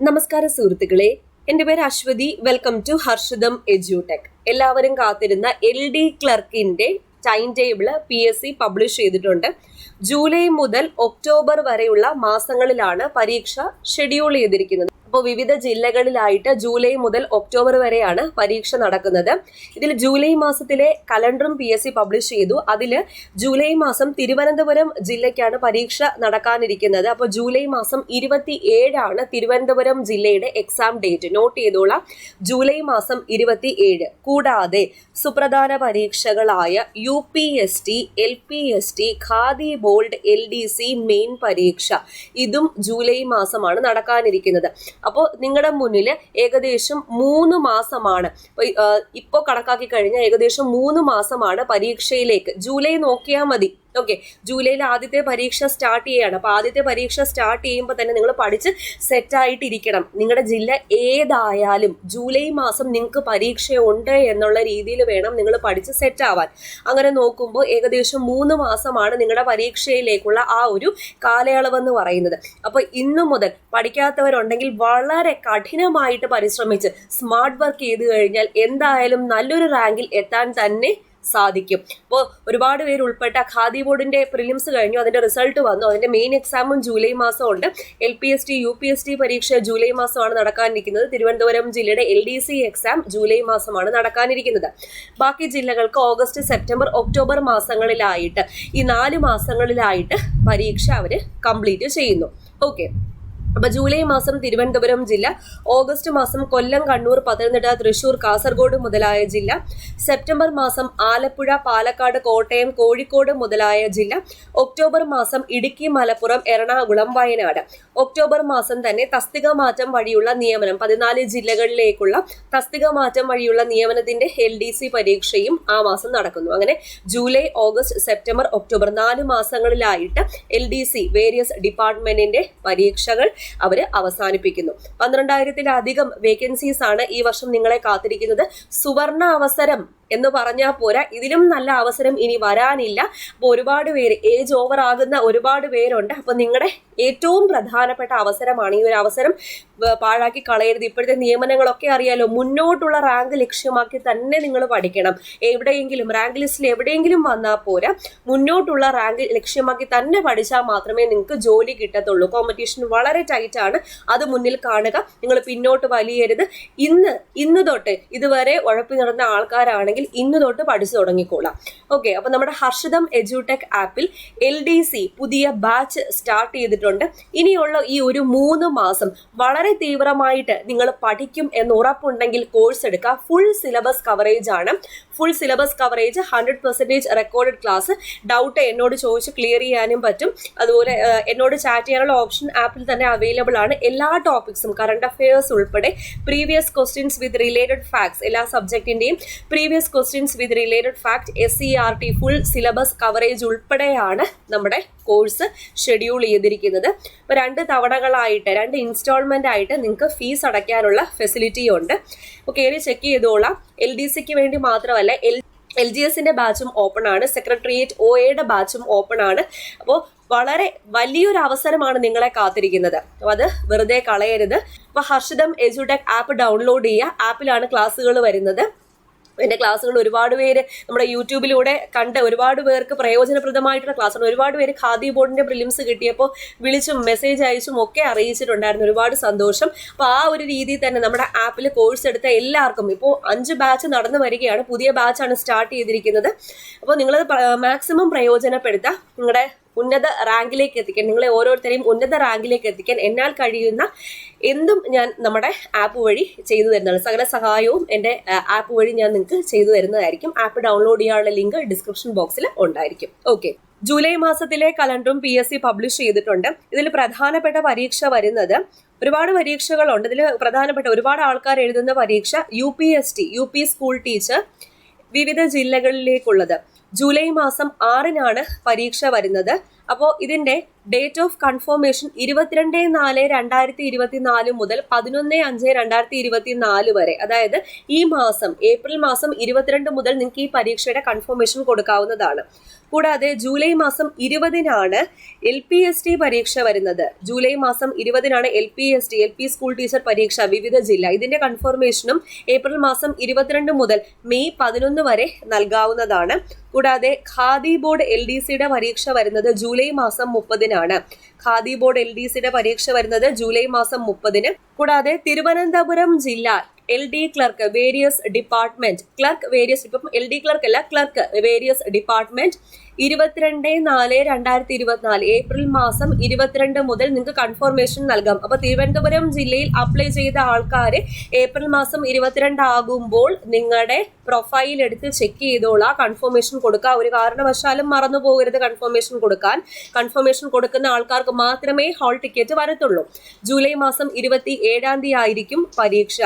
നമസ്കാരം സുഹൃത്തുക്കളെ. എന്റെ പേര് അശ്വതി. വെൽക്കം ടു ഹർഷിതം എജ്യൂടെക് എല്ലാവരും കാത്തിരുന്ന L D ക്ലർക്കിന്റെ time table P S C publish ചെയ്തിട്ടുണ്ട്. ജൂലൈ മുതൽ ഒക്ടോബർ വരെയുള്ള മാസങ്ങളിലാണ് പരീക്ഷ ഷെഡ്യൂൾ ചെയ്തിരിക്കുന്നത്. അപ്പോൾ വിവിധ ജില്ലകളിലായിട്ട് ജൂലൈ മുതൽ ഒക്ടോബർ വരെയാണ് പരീക്ഷ നടക്കുന്നത്. ഇതിൽ ജൂലൈ മാസത്തിലെ കലണ്ടറും പി എസ് സി പബ്ലിഷ് ചെയ്തു. അതിൽ ജൂലൈ മാസം തിരുവനന്തപുരം ജില്ലയ്ക്കാണ് പരീക്ഷ നടക്കാനിരിക്കുന്നത്. അപ്പോൾ ജൂലൈ മാസം ഇരുപത്തി ഏഴാണ് തിരുവനന്തപുരം ജില്ലയുടെ എക്സാം ഡേറ്റ് നോട്ട് ചെയ്തോളാം. ജൂലൈ മാസം ഇരുപത്തി ഏഴ് കൂടാതെ സുപ്രധാന പരീക്ഷകളായ U P S T L P S T Khadi board L D C main പരീക്ഷ. ഇതും ജൂലൈ മാസമാണ് നടക്കാനിരിക്കുന്നത്. അപ്പോൾ നിങ്ങളുടെ മുന്നിൽ ഏകദേശം മൂന്ന് മാസമാണ്. ഇപ്പോൾ കണക്കാക്കി കഴിഞ്ഞാൽ ഏകദേശം മൂന്ന് മാസമാണ് പരീക്ഷയിലേക്ക്. ജൂലൈ നോക്കിയാൽ മതി. ഓക്കെ ജൂലൈയിൽ ആദ്യത്തെ പരീക്ഷ സ്റ്റാർട്ട് ചെയ്യുകയാണ്. അപ്പോൾ ആദ്യത്തെ പരീക്ഷ സ്റ്റാർട്ട് ചെയ്യുമ്പോൾ തന്നെ നിങ്ങൾ പഠിച്ച് സെറ്റായിട്ടിരിക്കണം നിങ്ങളുടെ ജില്ല ഏതായാലും ജൂലൈ മാസം നിങ്ങൾക്ക് പരീക്ഷയുണ്ട് എന്നുള്ള രീതിയിൽ വേണം നിങ്ങൾ പഠിച്ച് സെറ്റാവാൻ അങ്ങനെ നോക്കുമ്പോൾ ഏകദേശം മൂന്ന് മാസമാണ് നിങ്ങളുടെ പരീക്ഷയിലേക്കുള്ള ആ ഒരു കാലയളവെന്ന് പറയുന്നത്. അപ്പോൾ ഇന്നു മുതൽ പഠിക്കാത്തവരുണ്ടെങ്കിൽ വളരെ കഠിനമായിട്ട് പരിശ്രമിച്ച് സ്മാർട്ട് വർക്ക് ചെയ്ത് കഴിഞ്ഞാൽ എന്തായാലും നല്ലൊരു റാങ്കിൽ എത്താൻ തന്നെ സാധിക്കും. അപ്പോൾ ഒരുപാട് പേര് ഉൾപ്പെട്ട ഖാദി ബോർഡിന്റെ പ്രിലിംസ് കഴിഞ്ഞു അതിന്റെ റിസൾട്ട് വന്നു. അതിന്റെ മെയിൻ എക്സാമും ജൂലൈ മാസം ഉണ്ട് L P S T U P S T പരീക്ഷ ജൂലൈ മാസമാണ് നടക്കാനിരിക്കുന്നത് തിരുവനന്തപുരം ജില്ലയുടെ L D C exam July മാസമാണ് നടക്കാനിരിക്കുന്നത്. ബാക്കി ജില്ലകൾക്ക് ഓഗസ്റ്റ് സെപ്റ്റംബർ ഒക്ടോബർ മാസങ്ങളിലായിട്ട് ഈ നാല് മാസങ്ങളിലായിട്ട് പരീക്ഷ അവർ കംപ്ലീറ്റ് ചെയ്യുന്നു. ഓക്കെ അപ്പൊ ജൂലൈ മാസം തിരുവനന്തപുരം ജില്ല ഓഗസ്റ്റ് മാസം കൊല്ലം കണ്ണൂർ പത്തനംതിട്ട തൃശൂർ കാസർഗോഡ് മുതലായ ജില്ല സെപ്റ്റംബർ മാസം ആലപ്പുഴ പാലക്കാട് കോട്ടയം കോഴിക്കോട് മുതലായ ജില്ല ഒക്ടോബർ മാസം ഇടുക്കി മലപ്പുറം എറണാകുളം വയനാട്. ഒക്ടോബർ മാസം തന്നെ തസ്തിക മാറ്റം വഴിയുള്ള നിയമനം പതിനാല് ജില്ലകളിലേക്കുള്ള തസ്തിക മാറ്റം വഴിയുള്ള നിയമനത്തിന്റെ എൽ ഡി സി പരീക്ഷയും ആ മാസം നടക്കുന്നു. അങ്ങനെ ജൂലൈ ഓഗസ്റ്റ് സെപ്റ്റംബർ ഒക്ടോബർ നാല് മാസങ്ങളിലായിട്ട് എൽ ഡി സി വേരിയസ് ഡിപ്പാർട്ട്മെന്റിന്റെ പരീക്ഷകൾ അവർ അവസാനിപ്പിക്കുന്നു. പന്ത്രണ്ടായിരത്തിലധികം വേക്കൻസീസ് ആണ് ഈ വർഷം നിങ്ങളെ കാത്തിരിക്കുന്നത്. സുവർണ അവസരം എന്ന് പറഞ്ഞാൽ പോരാ. ഇതിലും നല്ല അവസരം ഇനി വരാനില്ല. അപ്പോൾ ഒരുപാട് പേര് ഏജ് ഓവർ ആകുന്ന ഒരുപാട് പേരുണ്ട്. അപ്പോൾ നിങ്ങളുടെ ഏറ്റവും പ്രധാനപ്പെട്ട അവസരമാണ് ഈ ഒരു അവസരം. പാഴാക്കി കളയരുത്. ഇപ്പോഴത്തെ നിയമനങ്ങളൊക്കെ അറിയാലോ മുന്നോട്ടുള്ള റാങ്ക് ലക്ഷ്യമാക്കി തന്നെ നിങ്ങൾ പഠിക്കണം. എവിടെയെങ്കിലും റാങ്ക് ലിസ്റ്റിൽ എവിടെയെങ്കിലും വന്നാൽ പോരാ. മുന്നോട്ടുള്ള റാങ്ക് ലക്ഷ്യമാക്കി തന്നെ പഠിച്ചാൽ മാത്രമേ നിങ്ങൾക്ക് ജോലി കിട്ടത്തുള്ളൂ. കോമ്പറ്റീഷൻ വളരെ ടൈറ്റ് ആണ്. അത് മുന്നിൽ കാണുക. നിങ്ങൾ പിന്നോട്ട് വലിയരുത്. ഇന്ന് ഇന്ന് തൊട്ട് ഇതുവരെ ഉഴപ്പി നടന്ന ആൾക്കാരാണെങ്കിൽ ഇന്ന് തൊട്ട് പഠിച്ചു തുടങ്ങിക്കോളാം. ഓക്കെ അപ്പൊ നമ്മുടെ ഹർഷിതം എജ്യൂടെക് ആപ്പിൽ എൽ ഡി സി പുതിയ ബാച്ച് സ്റ്റാർട്ട് ചെയ്തിട്ടുണ്ട്. ഇനിയുള്ള ഈ ഒരു മൂന്ന് മാസം വളരെ തീവ്രമായിട്ട് നിങ്ങൾ പഠിക്കും എന്ന് ഉറപ്പുണ്ടെങ്കിൽ കോഴ്സ് എടുക്കുക. ഫുൾ സിലബസ് കവറേജ് ആണ്. Full syllabus coverage hundred percentage recorded class doubt എന്നോട് ചോദിച്ച് ക്ലിയർ ചെയ്യാനും പറ്റും. അതുപോലെ എന്നോട് ചാറ്റ് ചെയ്യാനുള്ള ഓപ്ഷൻ ആപ്പിൽ തന്നെ അവൈലബിൾ ആണ്. എല്ലാ ടോപ്പിക്സും കറണ്ട് അഫയേഴ്സ് ഉൾപ്പെടെ previous questions with related facts എല്ലാ സബ്ജക്റ്റിന്റെയും previous questions with related fact S C R T full syllabus coverage ഉൾപ്പെടെയാണ് നമ്മുടെ കോഴ്സ് ഷെഡ്യൂൾ ചെയ്തിരിക്കുന്നത്. ഇപ്പോൾ രണ്ട് തവണകളായിട്ട് രണ്ട് ഇൻസ്റ്റാൾമെന്റ് ആയിട്ട് നിങ്ങൾക്ക് ഫീസ് അടയ്ക്കാനുള്ള ഫെസിലിറ്റി ഉണ്ട്. അപ്പോൾ കയറി ചെക്ക് ചെയ്തോളാം. എൽ ഡി സിക്ക് വേണ്ടി മാത്രമല്ല എൽ എൽ ജി എസിന്റെ ബാച്ചും ഓപ്പൺ ആണ്. സെക്രട്ടേറിയറ്റ് ഒ എയുടെ ബാച്ചും ഓപ്പൺ ആണ്. അപ്പോൾ വളരെ വലിയൊരു അവസരമാണ് നിങ്ങളെ കാത്തിരിക്കുന്നത്. അപ്പോൾ അത് വെറുതെ കളയരുത്. അപ്പോൾ ഹർഷിതം എജുടെക് ആപ്പ് ഡൗൺലോഡ് ചെയ്യുക. ആപ്പിലാണ് ക്ലാസ്സുകൾ വരുന്നത്. എന്റെ ക്ലാസ്സുകൾ ഒരുപാട് പേര് നമ്മുടെ യൂട്യൂബിലൂടെ കണ്ട് ഒരുപാട് പേർക്ക് പ്രയോജനപ്രദമായിട്ടുള്ള ക്ലാസ്സാണ് ഒരുപാട് പേര് ഖാദി ബോർഡിന്റെ പ്രിലിംസ് കിട്ടിയപ്പോൾ വിളിച്ചും മെസ്സേജ് അയച്ചും ഒക്കെ അറിയിച്ചിട്ടുണ്ടായിരുന്നു. ഒരുപാട് സന്തോഷം. അപ്പോൾ ആ ഒരു രീതിയിൽ തന്നെ നമ്മുടെ ആപ്പിൽ കോഴ്സ് എടുത്ത എല്ലാവർക്കും ഇപ്പോൾ അഞ്ച് ബാച്ച് നടന്നു വരികയാണ്. പുതിയ ബാച്ചാണ് സ്റ്റാർട്ട് ചെയ്തിരിക്കുന്നത്. അപ്പോൾ നിങ്ങളത് മാക്സിമം പ്രയോജനപ്പെടുത്തുക നിങ്ങളുടെ ഉന്നത റാങ്കിലേക്ക് എത്തിക്കാൻ നിങ്ങളെ ഓരോരുത്തരെയും ഉന്നത റാങ്കിലേക്ക് എത്തിക്കാൻ എന്നാൽ കഴിയുന്ന എന്തും ഞാൻ നമ്മുടെ ആപ്പ് വഴി ചെയ്തു തരുന്നതാണ്. സകല സഹായവും എന്റെ ആപ്പ് വഴി ഞാൻ നിങ്ങൾക്ക് ചെയ്തു തരുന്നതായിരിക്കും. ആപ്പ് ഡൗൺലോഡ് ചെയ്യാനുള്ള ലിങ്ക് ഡിസ്ക്രിപ്ഷൻ ബോക്സിൽ ഉണ്ടായിരിക്കും. ഓക്കെ ജൂലൈ മാസത്തിലെ കലണ്ടറും പി എസ് സി പബ്ലിഷ് ചെയ്തിട്ടുണ്ട്. ഇതിൽ പ്രധാനപ്പെട്ട പരീക്ഷ വരുന്നത് ഒരുപാട് പരീക്ഷകളുണ്ട്. ഇതിൽ പ്രധാനപ്പെട്ട ഒരുപാട് ആൾക്കാർ എഴുതുന്ന പരീക്ഷ U P S T U P school teacher വിവിധ ജില്ലകളിലേക്കുള്ളത്. ജൂലൈ മാസം ആറിനാണ് പരീക്ഷ വരുന്നത്. അപ്പോൾ ഇതിന്റെ ഡേറ്റ് ഓഫ് കൺഫർമേഷൻ ഇരുപത്തിരണ്ട് നാല് രണ്ടായിരത്തി ഇരുപത്തി നാല് മുതൽ പതിനൊന്ന് അഞ്ച് രണ്ടായിരത്തി ഇരുപത്തി നാല് വരെ. അതായത് ഈ മാസം ഏപ്രിൽ മാസം ഇരുപത്തിരണ്ട് മുതൽ നിങ്ങൾക്ക് ഈ പരീക്ഷയുടെ കൺഫർമേഷൻ കൊടുക്കാവുന്നതാണ്. കൂടാതെ ജൂലൈ മാസം ഇരുപതിനാണ് എൽ പി എസ് ടി പരീക്ഷ വരുന്നത്. ജൂലൈ മാസം ഇരുപതിനാണ് L P S T L P school teacher പരീക്ഷ വിവിധ ജില്ല. ഇതിന്റെ കൺഫർമേഷനും ഏപ്രിൽ മാസം ഇരുപത്തിരണ്ട് മുതൽ മെയ് പതിനൊന്ന് വരെ നൽകാവുന്നതാണ്. കൂടാതെ ഖാദി ബോർഡ് എൽ ഡി സിയുടെ പരീക്ഷ വരുന്നത് ജൂലൈ മാസം മുപ്പതിനാണ്. ഖാദി ബോർഡ് എൽ ഡി സിയുടെ പരീക്ഷ വരുന്നത് ജൂലൈ മാസം മുപ്പതിന്. കൂടാതെ തിരുവനന്തപുരം ജില്ല L D clerk various department clerk various ഇപ്പം എൽ ഡി ക്ലർക്ക് അല്ല ക്ലർക്ക് വേരിയസ് ഡിപ്പാർട്ട്മെന്റ് ഇരുപത്തിരണ്ട് നാല് രണ്ടായിരത്തി ഇരുപത്തിനാല് ഏപ്രിൽ മാസം ഇരുപത്തിരണ്ട് മുതൽ നിങ്ങൾക്ക് കൺഫർമേഷൻ നൽകാം. അപ്പൊ തിരുവനന്തപുരം ജില്ലയിൽ അപ്ലൈ ചെയ്ത ആൾക്കാർ ഏപ്രിൽ മാസം ഇരുപത്തിരണ്ട് ആകുമ്പോൾ നിങ്ങളുടെ പ്രൊഫൈൽ എടുത്ത് ചെക്ക് ചെയ്തോളാം. കൺഫർമേഷൻ കൊടുക്കുക ഒരു കാരണവശാലും മറന്നു പോകരുത് കൺഫർമേഷൻ കൊടുക്കാൻ. കൺഫർമേഷൻ കൊടുക്കുന്ന ആൾക്കാർക്ക് മാത്രമേ ഹാൾ ടിക്കറ്റ് വരത്തുള്ളൂ. ജൂലൈ മാസം ഇരുപത്തി ഏഴാം തീയതി ആയിരിക്കും പരീക്ഷ.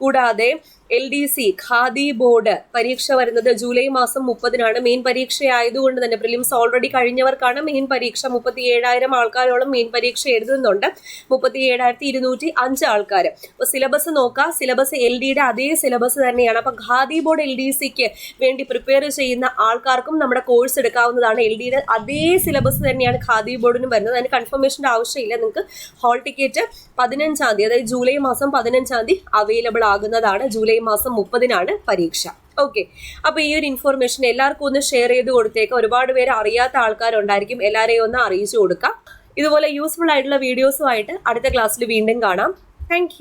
കൂടാതെ L D C Khadi board പരീക്ഷ വരുന്നത് ജൂലൈ മാസം മുപ്പതിനാണ്. മെയിൻ പരീക്ഷ ആയതുകൊണ്ട് തന്നെ പ്രിലിംസ് ഓൾറെഡി കഴിഞ്ഞവർക്കാണ് മെയിൻ പരീക്ഷ. മുപ്പത്തി ഏഴായിരം ആൾക്കാരോളം മെയിൻ പരീക്ഷ എഴുതുന്നുണ്ട്. മുപ്പത്തി ഏഴായിരത്തി ഇരുന്നൂറ്റി അഞ്ച് ആൾക്കാർ അപ്പോൾ സിലബസ് നോക്കുക സിലബസ് എൽ ഡിയുടെ അതേ സിലബസ് തന്നെയാണ്. അപ്പോൾ ഖാദി ബോർഡ് എൽ ഡി സിക്ക് വേണ്ടി പ്രിപ്പയർ ചെയ്യുന്ന ആൾക്കാർക്കും നമ്മുടെ കോഴ്സ് എടുക്കാവുന്നതാണ്. എൽ ഡിയുടെ അതേ സിലബസ് തന്നെയാണ് ഖാദി ബോർഡിനും വരുന്നത്. അതിന് കൺഫർമേഷന്റെ ആവശ്യമില്ല. നിങ്ങൾക്ക് ഹാൾ ടിക്കറ്റ് പതിനഞ്ചാം തീയതി അതായത് ജൂലൈ മാസം പതിനഞ്ചാം തീയതി അവൈലബിൾ ആകുന്നതാണ്. ജൂലൈ മാസം മുപ്പതിനാണ് പരീക്ഷ. ഓക്കെ അപ്പൊ ഈ ഒരു ഇൻഫോർമേഷൻ എല്ലാവർക്കും ഒന്ന് ഷെയർ ചെയ്ത് കൊടുത്തേക്ക്. ഒരുപാട് പേര് അറിയാത്ത ആൾക്കാരുണ്ടായിരിക്കും. എല്ലാവരെയും ഒന്ന് അറിയിച്ചു കൊടുക്കാം. ഇതുപോലെ യൂസ്ഫുൾ ആയിട്ടുള്ള വീഡിയോസുമായിട്ട് അടുത്ത ക്ലാസ്സിൽ വീണ്ടും കാണാം. താങ്ക്